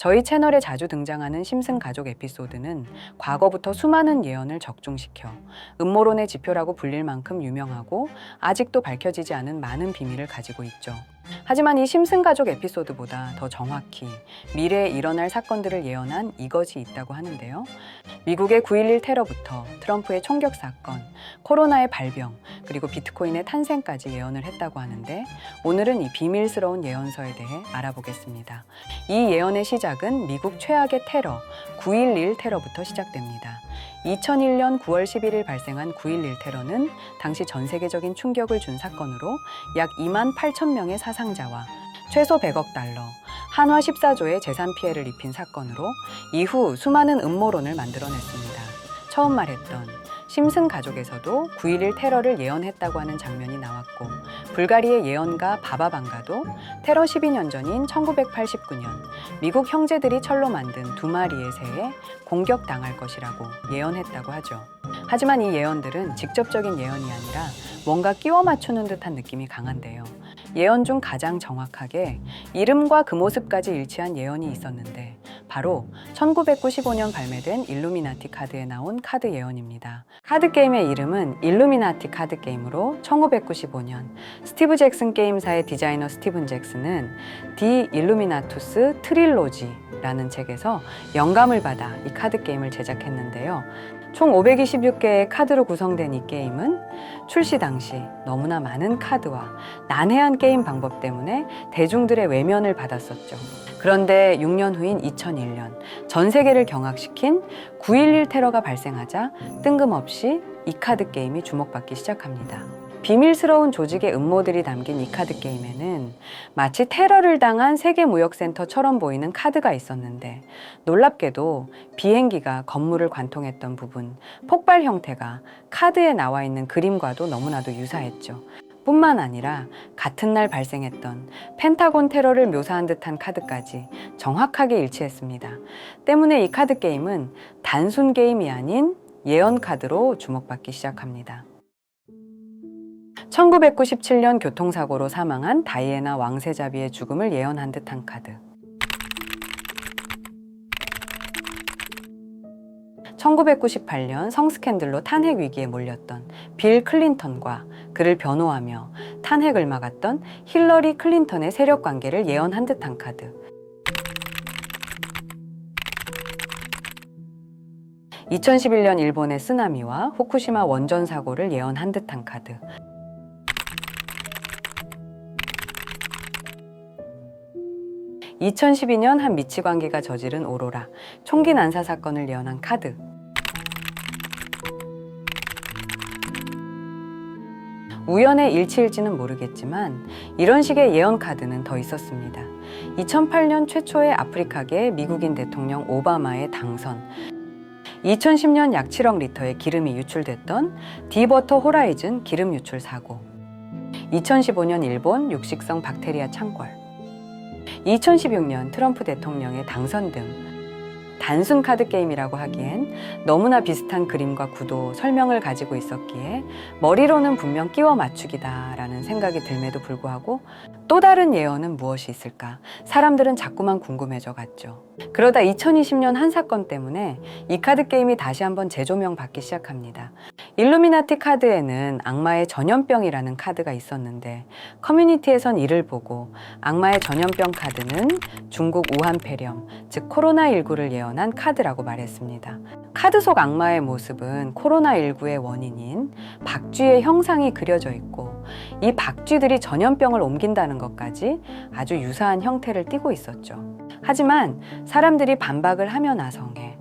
저희 채널에 자주 등장하는 심슨 가족 에피소드는 과거부터 수많은 예언을 적중시켜 음모론의 지표라고 불릴 만큼 유명하고 아직도 밝혀지지 않은 많은 비밀을 가지고 있죠. 하지만 이 심슨 가족 에피소드보다 더 정확히 미래에 일어날 사건들을 예언한 이것이 있다고 하는데요. 미국의 9.11 테러부터 트럼프의 총격 사건, 코로나의 발병, 그리고 비트코인의 탄생까지 예언을 했다고 하는데 오늘은 이 비밀스러운 예언서에 대해 알아보겠습니다. 이 예언의 시작 은 미국 최악의 테러, 9.11 테러부터 시작됩니다. 2001년 9월 11일 발생한 9.11 테러는 당시 전 세계적인 충격을 준 사건으로 약 2만 8천 명의 사상자와 최소 100억 달러, 한화 14조의 재산 피해를 입힌 사건으로 이후 수많은 음모론을 만들어냈습니다. 처음 말했던 심슨 가족에서도 9.11 테러를 예언했다고 하는 장면이 나왔고 불가리의 예언가 바바방가도 테러 12년 전인 1989년 미국 형제들이 철로 만든 두 마리의 새에 공격당할 것이라고 예언했다고 하죠. 하지만 이 예언들은 직접적인 예언이 아니라 뭔가 끼워 맞추는 듯한 느낌이 강한데요. 예언 중 가장 정확하게 이름과 그 모습까지 일치한 예언이 있었는데 바로 1995년 발매된 일루미나티 카드에 나온 카드 예언입니다. 카드 게임의 이름은 일루미나티 카드 게임으로 1995년 스티브 잭슨 게임사의 디자이너 스티븐 잭슨은 디 일루미나투스 트릴로지라는 책에서 영감을 받아 이 카드 게임을 제작했는데요. 총 526개의 카드로 구성된 이 게임은 출시 당시 너무나 많은 카드와 난해한 게임 방법 때문에 대중들의 외면을 받았었죠. 그런데 6년 후인 2001년 전 세계를 경악시킨 9.11 테러가 발생하자 뜬금없이 이 카드 게임이 주목받기 시작합니다. 비밀스러운 조직의 음모들이 담긴 이 카드 게임에는 마치 테러를 당한 세계무역센터처럼 보이는 카드가 있었는데 놀랍게도 비행기가 건물을 관통했던 부분, 폭발 형태가 카드에 나와 있는 그림과도 너무나도 유사했죠. 뿐만 아니라 같은 날 발생했던 펜타곤 테러를 묘사한 듯한 카드까지 정확하게 일치했습니다. 때문에 이 카드 게임은 단순 게임이 아닌 예언 카드로 주목받기 시작합니다. 1997년 교통사고로 사망한 다이애나 왕세자비의 죽음을 예언한 듯한 카드. 1998년 성스캔들로 탄핵 위기에 몰렸던 빌 클린턴과 그를 변호하며 탄핵을 막았던 힐러리 클린턴의 세력 관계를 예언한 듯한 카드. 2011년 일본의 쓰나미와 후쿠시마 원전 사고를 예언한 듯한 카드. 2012년 한 미치광개가 저지른 오로라 총기 난사 사건을 예언한 카드. 우연의 일치일지는 모르겠지만 이런 식의 예언 카드는 더 있었습니다. 2008년 최초의 아프리카계 미국인 대통령 오바마의 당선. 2010년 약 7억 리터의 기름이 유출됐던 디버터 호라이즌 기름 유출 사고. 2015년 일본 육식성 박테리아 창궐. 2016년 트럼프 대통령의 당선 등 단순 카드 게임이라고 하기엔 너무나 비슷한 그림과 구도, 설명을 가지고 있었기에 머리로는 분명 끼워 맞추기다라는 생각이 들매도 불구하고 또 다른 예언은 무엇이 있을까? 사람들은 자꾸만 궁금해져 갔죠. 그러다 2020년 한 사건 때문에 이 카드 게임이 다시 한번 재조명 받기 시작합니다. 일루미나티 카드에는 악마의 전염병이라는 카드가 있었는데 커뮤니티에선 이를 보고 악마의 전염병 카드는 중국 우한 폐렴, 즉 코로나19를 예언한 카드라고 말했습니다. 카드 속 악마의 모습은 코로나19의 원인인 박쥐의 형상이 그려져 있고 이 박쥐들이 전염병을 옮긴다는 것까지 아주 유사한 형태를 띠고 있었죠. 하지만 사람들이 반박을 하며 나성해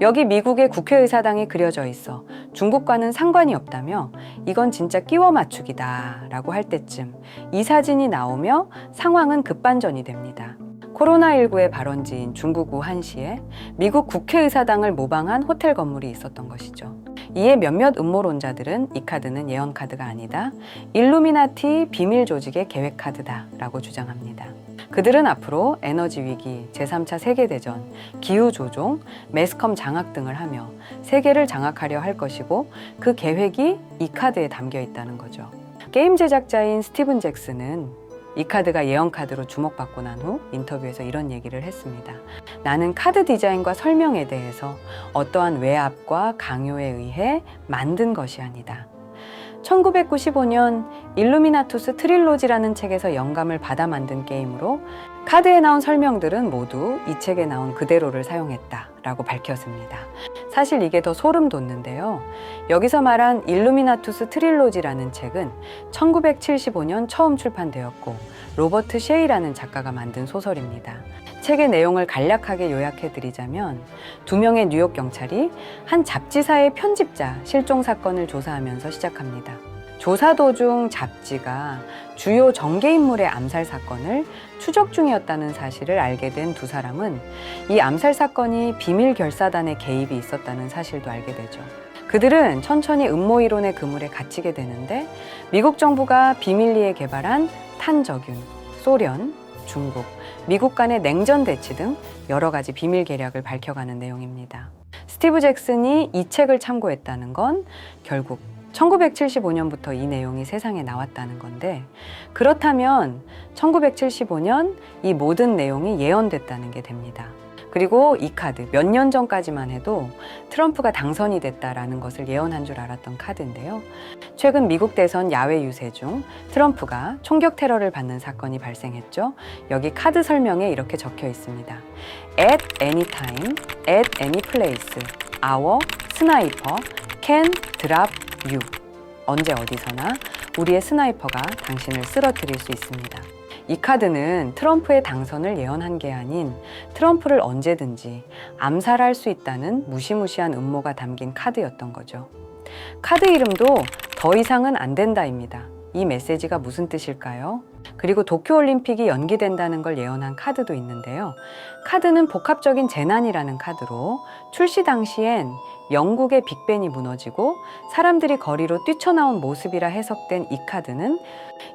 여기 미국의 국회의사당이 그려져 있어 중국과는 상관이 없다며 이건 진짜 끼워 맞추기다 라고 할 때쯤 이 사진이 나오며 상황은 급반전이 됩니다. 코로나19의 발원지인 중국 우한시에 미국 국회의사당을 모방한 호텔 건물이 있었던 것이죠. 이에 몇몇 음모론자들은 이 카드는 예언 카드가 아니다. 일루미나티 비밀 조직의 계획 카드다 라고 주장합니다. 그들은 앞으로 에너지 위기, 제3차 세계대전, 기후 조종, 매스컴 장악 등을 하며 세계를 장악하려 할 것이고 그 계획이 이 카드에 담겨 있다는 거죠. 게임 제작자인 스티븐 잭슨은 이 카드가 예언 카드로 주목받고 난 후 인터뷰에서 이런 얘기를 했습니다. 나는 카드 디자인과 설명에 대해서 어떠한 외압과 강요에 의해 만든 것이 아니다. 1995년 일루미나투스 트릴로지라는 책에서 영감을 받아 만든 게임으로 카드에 나온 설명들은 모두 이 책에 나온 그대로를 사용했다라고 밝혔습니다. 사실 이게 더 소름 돋는데요. 여기서 말한 일루미나투스 트릴로지라는 책은 1975년 처음 출판되었고 로버트 셰이라는 작가가 만든 소설입니다. 책의 내용을 간략하게 요약해 드리자면 두 명의 뉴욕 경찰이 한 잡지사의 편집자 실종 사건을 조사하면서 시작합니다. 조사 도중 잡지가 주요 전개 인물의 암살 사건을 추적 중이었다는 사실을 알게 된 두 사람은 이 암살 사건이 비밀 결사단의 개입이 있었다는 사실도 알게 되죠. 그들은 천천히 음모 이론의 그물에 갇히게 되는데 미국 정부가 비밀리에 개발한 탄저균, 소련, 중국, 미국 간의 냉전 대치 등 여러 가지 비밀 계략을 밝혀가는 내용입니다. 스티브 잭슨이 이 책을 참고했다는 건 결국 1975년부터 이 내용이 세상에 나왔다는 건데 그렇다면 1975년 이 모든 내용이 예언됐다는 게 됩니다. 그리고 이 카드 몇 년 전까지만 해도 트럼프가 당선이 됐다라는 것을 예언한 줄 알았던 카드인데요. 최근 미국 대선 야외 유세 중 트럼프가 총격 테러를 받는 사건이 발생했죠. 여기 카드 설명에 이렇게 적혀 있습니다. At any time, at any place, our sniper can drop you. 언제 어디서나 우리의 스나이퍼가 당신을 쓰러뜨릴 수 있습니다. 이 카드는 트럼프의 당선을 예언한 게 아닌 트럼프를 언제든지 암살할 수 있다는 무시무시한 음모가 담긴 카드였던 거죠. 카드 이름도 더 이상은 안 된다입니다. 이 메시지가 무슨 뜻일까요? 그리고 도쿄올림픽이 연기된다는 걸 예언한 카드도 있는데요. 카드는 복합적인 재난이라는 카드로 출시 당시엔 영국의 빅벤이 무너지고 사람들이 거리로 뛰쳐나온 모습이라 해석된 이 카드는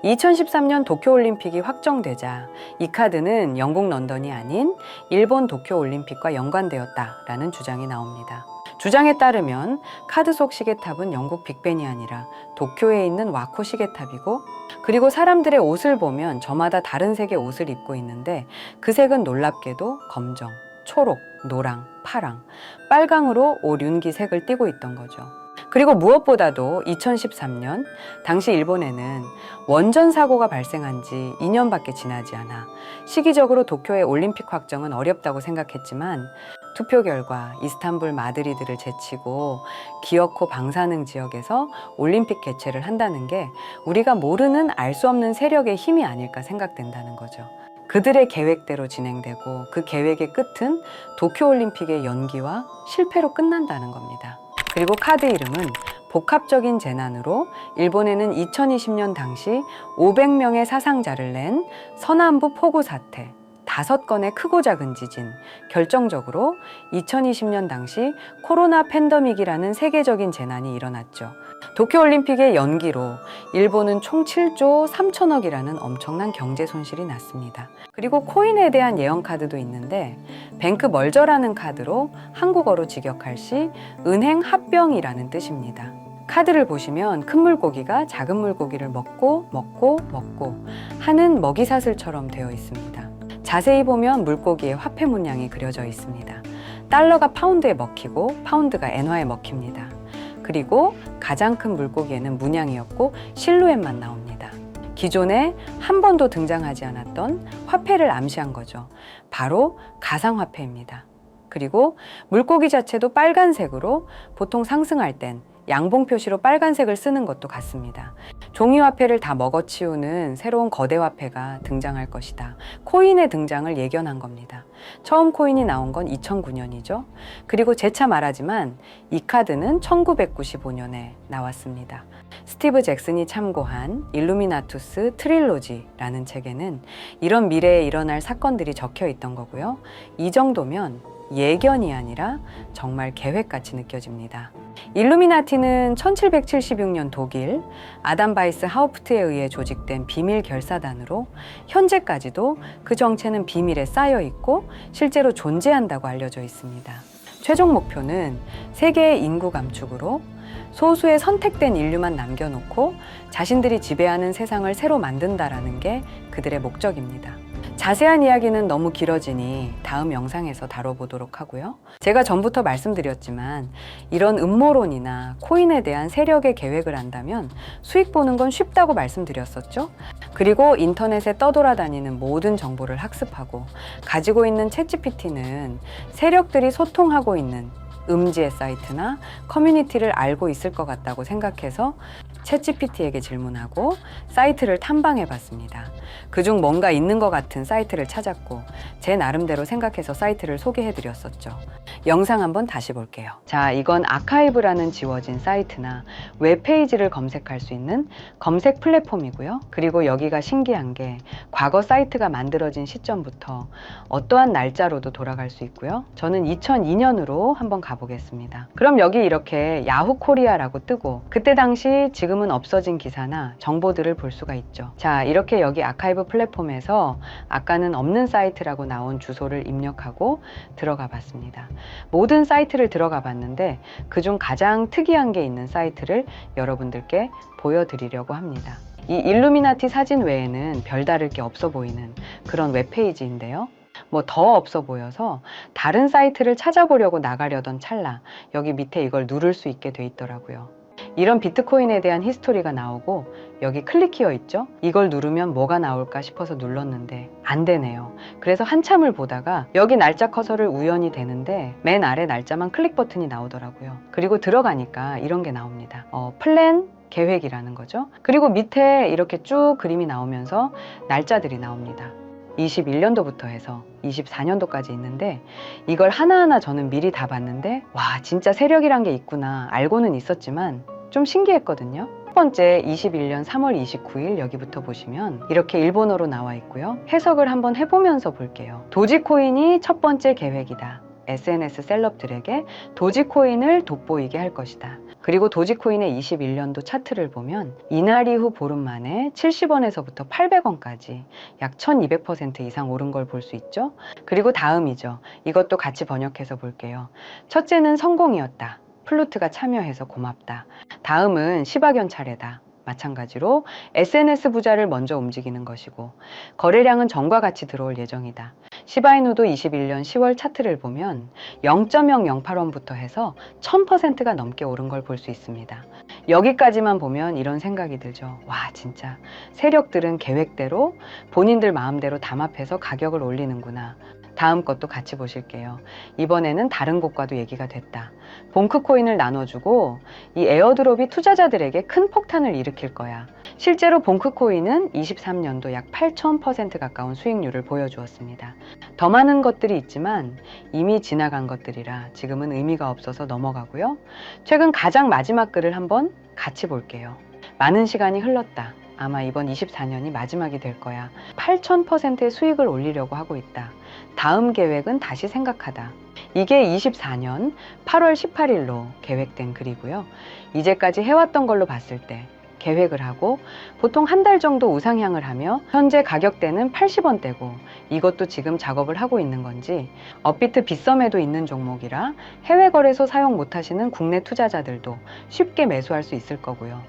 2013년 도쿄올림픽이 확정되자 이 카드는 영국 런던이 아닌 일본 도쿄올림픽과 연관되었다라는 주장이 나옵니다. 주장에 따르면 카드 속 시계탑은 영국 빅벤이 아니라 도쿄에 있는 와코 시계탑이고 그리고 사람들의 옷을 보면 저마다 다른 색의 옷을 입고 있는데 그 색은 놀랍게도 검정, 초록, 노랑, 파랑, 빨강으로 옷 윤기 색을 띠고 있던 거죠. 그리고 무엇보다도 2013년 당시 일본에는 원전 사고가 발생한 지 2년밖에 지나지 않아 시기적으로 도쿄의 올림픽 확정은 어렵다고 생각했지만 투표 결과 이스탄불 마드리드를 제치고 기어코 방사능 지역에서 올림픽 개최를 한다는 게 우리가 모르는 알 수 없는 세력의 힘이 아닐까 생각된다는 거죠. 그들의 계획대로 진행되고 그 계획의 끝은 도쿄올림픽의 연기와 실패로 끝난다는 겁니다. 그리고 카드 이름은 복합적인 재난으로 일본에는 2020년 당시 500명의 사상자를 낸 서남부 폭우 사태, 다섯 건의 크고 작은 지진, 결정적으로 2020년 당시 코로나 팬데믹이라는 세계적인 재난이 일어났죠. 도쿄올림픽의 연기로 일본은 총 7조 3천억이라는 엄청난 경제 손실이 났습니다. 그리고 코인에 대한 예언 카드도 있는데 뱅크 멀저라는 카드로 한국어로 직역할 시 은행 합병이라는 뜻입니다. 카드를 보시면 큰 물고기가 작은 물고기를 먹고 먹고 먹고 하는 먹이사슬처럼 되어 있습니다. 자세히 보면 물고기의 화폐 문양이 그려져 있습니다. 달러가 파운드에 먹히고 파운드가 엔화에 먹힙니다. 그리고 가장 큰 물고기에는 문양이었고 실루엣만 나옵니다. 기존에 한 번도 등장하지 않았던 화폐를 암시한 거죠. 바로 가상화폐입니다. 그리고 물고기 자체도 빨간색으로 보통 상승할 땐 양봉 표시로 빨간색을 쓰는 것도 같습니다. 종이 화폐를 다 먹어치우는 새로운 거대 화폐가 등장할 것이다. 코인의 등장을 예견한 겁니다. 처음 코인이 나온 건 2009년이죠. 그리고 재차 말하지만 이 카드는 1995년에 나왔습니다. 스티브 잭슨이 참고한 일루미나투스 트릴로지라는 책에는 이런 미래에 일어날 사건들이 적혀 있던 거고요. 이 정도면 예견이 아니라 정말 계획같이 느껴집니다. 일루미나티는 1776년 독일 아담 바이스 하우프트에 의해 조직된 비밀 결사단으로 현재까지도 그 정체는 비밀에 쌓여 있고 실제로 존재한다고 알려져 있습니다. 최종 목표는 세계의 인구 감축으로 소수의 선택된 인류만 남겨놓고 자신들이 지배하는 세상을 새로 만든다라는 게 그들의 목적입니다. 자세한 이야기는 너무 길어지니 다음 영상에서 다뤄보도록 하고요. 제가 전부터 말씀드렸지만 이런 음모론이나 코인에 대한 세력의 계획을 한다면 수익 보는 건 쉽다고 말씀드렸었죠. 그리고 인터넷에 떠돌아다니는 모든 정보를 학습하고 가지고 있는 챗GPT는 세력들이 소통하고 있는 음지의 사이트나 커뮤니티를 알고 있을 것 같다고 생각해서 챗GPT에게 질문하고 사이트를 탐방해 봤습니다. 그중 뭔가 있는 것 같은 사이트를 찾았고 제 나름대로 생각해서 사이트를 소개해 드렸었죠. 영상 한번 다시 볼게요. 자, 이건 아카이브라는 지워진 사이트나 웹페이지를 검색할 수 있는 검색 플랫폼이고요. 그리고 여기가 신기한 게 과거 사이트가 만들어진 시점부터 어떠한 날짜로도 돌아갈 수 있고요. 저는 2002년으로 한번 가 보겠습니다. 그럼 여기 이렇게 야후 코리아라고 뜨고 그때 당시 지금은 없어진 기사나 정보들을 볼 수가 있죠. 자, 이렇게 여기 아카이브 플랫폼에서 아까는 없는 사이트라고 나온 주소를 입력하고 들어가 봤습니다. 모든 사이트를 들어가 봤는데 그중 가장 특이한 게 있는 사이트를 여러분들께 보여드리려고 합니다. 이 일루미나티 사진 외에는 별다를 게 없어 보이는 그런 웹페이지인데요. 뭐 더 없어 보여서 다른 사이트를 찾아보려고 나가려던 찰나 여기 밑에 이걸 누를 수 있게 돼 있더라고요. 이런 비트코인에 대한 히스토리가 나오고 여기 클릭키어 있죠? 이걸 누르면 뭐가 나올까 싶어서 눌렀는데 안 되네요. 그래서 한참을 보다가 여기 날짜 커서를 우연히 되는데 맨 아래 날짜만 클릭 버튼이 나오더라고요. 그리고 들어가니까 이런 게 나옵니다. 어, 플랜 계획이라는 거죠. 그리고 밑에 이렇게 쭉 그림이 나오면서 날짜들이 나옵니다. 21년도부터 해서 24년도까지 있는데 이걸 하나하나 저는 미리 다 봤는데 와 진짜 세력이란 게 있구나 알고는 있었지만 좀 신기했거든요. 첫 번째 21년 3월 29일 여기부터 보시면 이렇게 일본어로 나와 있고요. 해석을 한번 해보면서 볼게요. 도지코인이 첫 번째 계획이다. SNS 셀럽들에게 도지코인을 돋보이게 할 것이다. 그리고 도지코인의 21년도 차트를 보면 이날 이후 보름 만에 70원에서부터 800원까지 약 1200% 이상 오른 걸 볼 수 있죠. 그리고 다음이죠. 이것도 같이 번역해서 볼게요. 첫째는 성공이었다. 플루트가 참여해서 고맙다. 다음은 시바견 차례다. 마찬가지로 SNS 부자를 먼저 움직이는 것이고 거래량은 전과 같이 들어올 예정이다. 시바이누도 21년 10월 차트를 보면 0.008원부터 해서 1000%가 넘게 오른 걸 볼 수 있습니다. 여기까지만 보면 이런 생각이 들죠. 와, 진짜 세력들은 계획대로 본인들 마음대로 담합해서 가격을 올리는구나. 다음 것도 같이 보실게요. 이번에는 다른 곳과도 얘기가 됐다. 봉크 코인을 나눠주고 이 에어드롭이 투자자들에게 큰 폭탄을 일으킬 거야. 실제로 봉크 코인은 23년도 약 8,000% 가까운 수익률을 보여주었습니다. 더 많은 것들이 있지만 이미 지나간 것들이라 지금은 의미가 없어서 넘어가고요. 최근 가장 마지막 글을 한번 같이 볼게요. 많은 시간이 흘렀다. 아마 이번 24년이 마지막이 될 거야. 8,000%의 수익을 올리려고 하고 있다. 다음 계획은 다시 생각하다. 이게 24년 8월 18일로 계획된 글이고요. 이제까지 해왔던 걸로 봤을 때 계획을 하고 보통 한 달 정도 우상향을 하며 현재 가격대는 80원대고 이것도 지금 작업을 하고 있는 건지 업비트 빗썸에도 있는 종목이라 해외 거래소 사용 못 하시는 국내 투자자들도 쉽게 매수할 수 있을 거고요.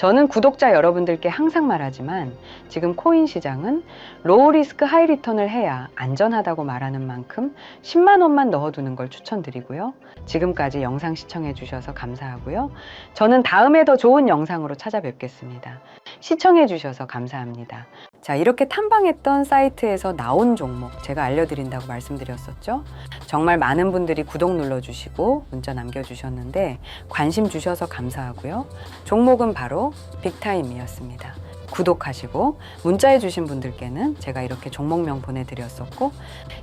저는 구독자 여러분들께 항상 말하지만 지금 코인 시장은 로우 리스크 하이 리턴을 해야 안전하다고 말하는 만큼 10만 원만 넣어두는 걸 추천드리고요. 지금까지 영상 시청해 주셔서 감사하고요. 저는 다음에 더 좋은 영상으로 찾아뵙겠습니다. 시청해 주셔서 감사합니다. 자, 이렇게 탐방했던 사이트에서 나온 종목 제가 알려드린다고 말씀드렸었죠. 정말 많은 분들이 구독 눌러주시고 문자 남겨주셨는데 관심 주셔서 감사하고요. 종목은 바로 빅타임이었습니다. 구독하시고 문자해 주신 분들께는 제가 이렇게 종목명 보내드렸었고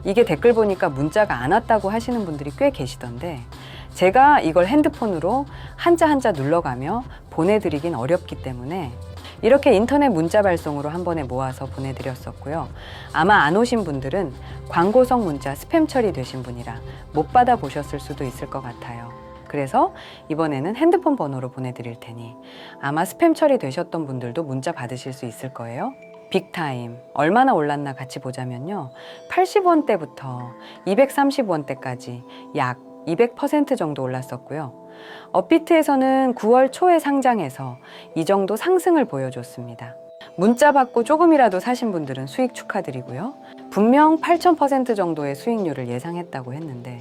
이게 댓글 보니까 문자가 안 왔다고 하시는 분들이 꽤 계시던데 제가 이걸 핸드폰으로 한자 한자 눌러가며 보내드리긴 어렵기 때문에 이렇게 인터넷 문자 발송으로 한 번에 모아서 보내드렸었고요. 아마 안 오신 분들은 광고성 문자 스팸 처리되신 분이라 못 받아 보셨을 수도 있을 것 같아요. 그래서 이번에는 핸드폰 번호로 보내드릴 테니 아마 스팸 처리되셨던 분들도 문자 받으실 수 있을 거예요. 빅타임 얼마나 올랐나 같이 보자면요. 80원대부터 230원대까지 약 200% 정도 올랐었고요. 업비트에서는 9월 초에 상장해서 이 정도 상승을 보여줬습니다. 문자 받고 조금이라도 사신 분들은 수익 축하드리고요. 분명 8,000% 정도의 수익률을 예상했다고 했는데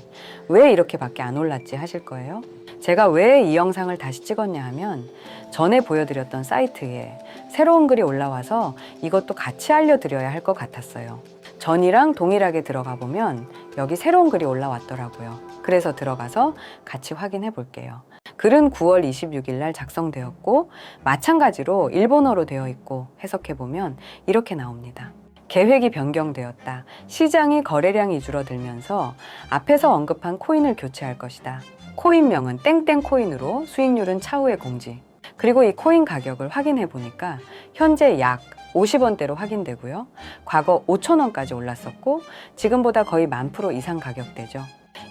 왜 이렇게밖에 안 올랐지 하실 거예요. 제가 왜 이 영상을 다시 찍었냐 하면 전에 보여드렸던 사이트에 새로운 글이 올라와서 이것도 같이 알려드려야 할 것 같았어요. 전이랑 동일하게 들어가 보면 여기 새로운 글이 올라왔더라고요. 그래서 들어가서 같이 확인해 볼게요. 글은 9월 26일 날 작성되었고 마찬가지로 일본어로 되어 있고 해석해 보면 이렇게 나옵니다. 계획이 변경되었다. 시장의 거래량이 줄어들면서 앞에서 언급한 코인을 교체할 것이다. 코인명은 땡땡 코인으로 수익률은 차후에 공지. 그리고 이 코인 가격을 확인해 보니까 현재 약 50원대로 확인되고요. 과거 5,000원까지 올랐었고 지금보다 거의 만 프로 이상 가격대죠.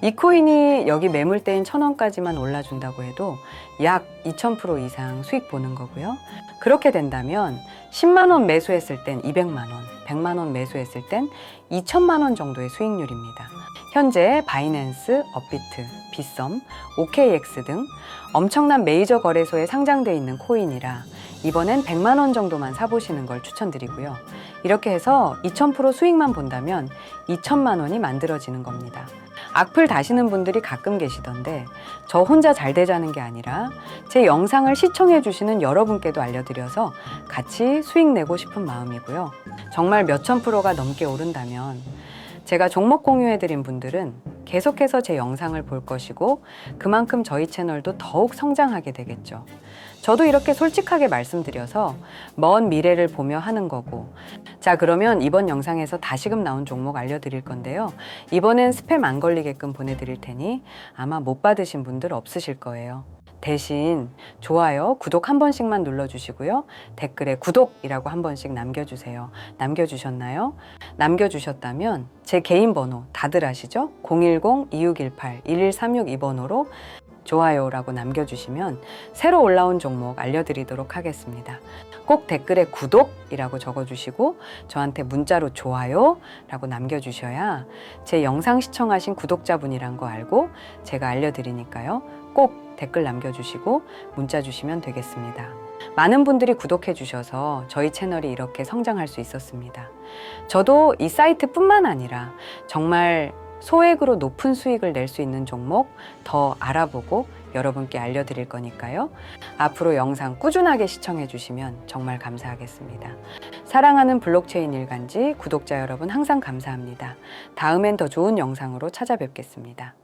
이 코인이 여기 매물대인 1,000원까지만 올라준다고 해도 약 2,000% 이상 수익 보는 거고요. 그렇게 된다면 10만 원 매수했을 땐 200만 원, 100만 원 매수했을 땐 2천만 원 정도의 수익률입니다. 현재 바이낸스, 업비트, 비썸, OKX 등 엄청난 메이저 거래소에 상장돼 있는 코인이라 이번엔 100만 원 정도만 사보시는 걸 추천드리고요. 이렇게 해서 2000% 수익만 본다면 2천만 원이 만들어지는 겁니다. 악플 다시는 분들이 가끔 계시던데 저 혼자 잘 되자는 게 아니라 제 영상을 시청해 주시는 여러분께도 알려드려서 같이 수익 내고 싶은 마음이고요. 정말 몇천 프로가 넘게 오른다면 제가 종목 공유해 드린 분들은 계속해서 제 영상을 볼 것이고 그만큼 저희 채널도 더욱 성장하게 되겠죠. 저도 이렇게 솔직하게 말씀드려서 먼 미래를 보며 하는 거고. 자, 그러면 이번 영상에서 다시금 나온 종목 알려드릴 건데요. 이번엔 스팸 안 걸리게끔 보내드릴 테니 아마 못 받으신 분들 없으실 거예요. 대신 좋아요, 구독 한 번씩만 눌러주시고요. 댓글에 구독이라고 한 번씩 남겨주세요. 남겨주셨나요? 남겨주셨다면 제 개인 번호 다들 아시죠? 010-2618-1136 좋아요라고 남겨주시면 새로 올라온 종목 알려드리도록 하겠습니다. 꼭 댓글에 구독이라고 적어주시고 저한테 문자로 좋아요라고 남겨주셔야 제 영상 시청하신 구독자분이란 거 알고 제가 알려드리니까요. 꼭 댓글 남겨주시고 문자 주시면 되겠습니다. 많은 분들이 구독해 주셔서 저희 채널이 이렇게 성장할 수 있었습니다. 저도 이 사이트뿐만 아니라 정말 소액으로 높은 수익을 낼 수 있는 종목 더 알아보고 여러분께 알려드릴 거니까요. 앞으로 영상 꾸준하게 시청해 주시면 정말 감사하겠습니다. 사랑하는 블록체인 일간지 구독자 여러분 항상 감사합니다. 다음엔 더 좋은 영상으로 찾아뵙겠습니다.